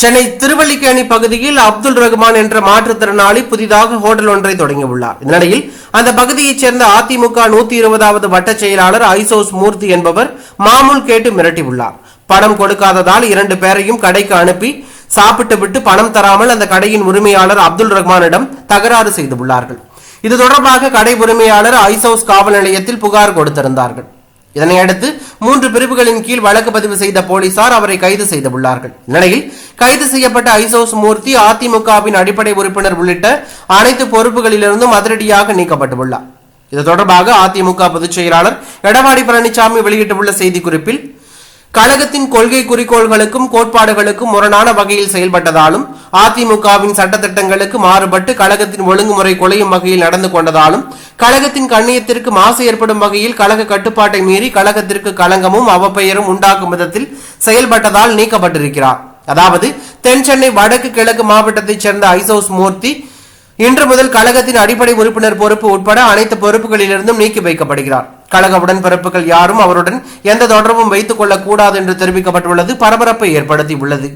சென்னை திருவல்லிக்கேணி பகுதியில் அப்துல் ரஹ்மான் என்ற மாற்றுத்திறனாளி புதிதாக ஹோட்டல் ஒன்றை தொடங்கியுள்ளார். இந்நிலையில் அந்த பகுதியைச் சேர்ந்த அதிமுக நூத்தி இருபதாவது வட்டச் செயலாளர் ஐசோஸ் மூர்த்தி என்பவர் மாமூல் கேட்டு மிரட்டியுள்ளார். பணம் கொடுக்காததால் இரண்டு பேரையும் கடைக்கு அனுப்பி சாப்பிட்டு விட்டு பணம் தராமல் அந்த கடையின் உரிமையாளர் அப்துல் ரஹ்மானிடம் தகராறு செய்துள்ளார்கள். இது தொடர்பாக கடை உரிமையாளர் ஐசோஸ் காவல் நிலையத்தில் புகார் கொடுத்திருந்தார்கள். இதனையடுத்து மூன்று பிரிவுகளின் கீழ் வழக்கு பதிவு செய்த போலீசார் அவரை கைது செய்துள்ளார்கள். இந்நிலையில் கைது செய்யப்பட்ட ஐசோஸ் மூர்த்தி அதிமுகவின் அடிப்படை உறுப்பினர் உள்ளிட்ட அனைத்து பொறுப்புகளிலிருந்தும் அதிரடியாக நீக்கப்பட்டுள்ளார். இது தொடர்பாக அதிமுக பொதுச் செயலாளர் எடப்பாடி பழனிசாமி வெளியிட்டுள்ள செய்திக்குறிப்பில் கழகத்தின் கொள்கை குறிக்கோள்களுக்கும் கோட்பாடுகளுக்கும் முரணான வகையில் செயல்பட்டதாலும் அதிமுகவின் சட்டத்திட்டங்களுக்கு மாறுபட்டு கழகத்தின் ஒழுங்குமுறை குலையும் வகையில் நடந்து கொண்டதாலும் கழகத்தின் கண்ணியத்திற்கு மாசு ஏற்படும் வகையில் கழக கட்டுப்பாட்டை மீறி கழகத்திற்கு களங்கமும் அவப்பெயரும் உண்டாக்கும் விதத்தில் செயல்பட்டதால் நீக்கப்பட்டிருக்கிறார். அதாவது தென் சென்னை வடக்கு கிழக்கு மாவட்டத்தைச் சேர்ந்த ஐசோஸ் மூர்த்தி இன்று முதல் கழகத்தின் அடிப்படை உறுப்பினர் பொறுப்பு உட்பட அனைத்து பொறுப்புகளிலிருந்தும் நீக்கி வைக்கப்படுகிறார். கழக உடன்பிறப்புகள் யாரும் அவருடன் எந்த தொடர்பும் வைத்துக் கொள்ளக்கூடாது என்று தெரிவிக்கப்பட்டுள்ளது. பரபரப்பை ஏற்படுத்தியுள்ளது.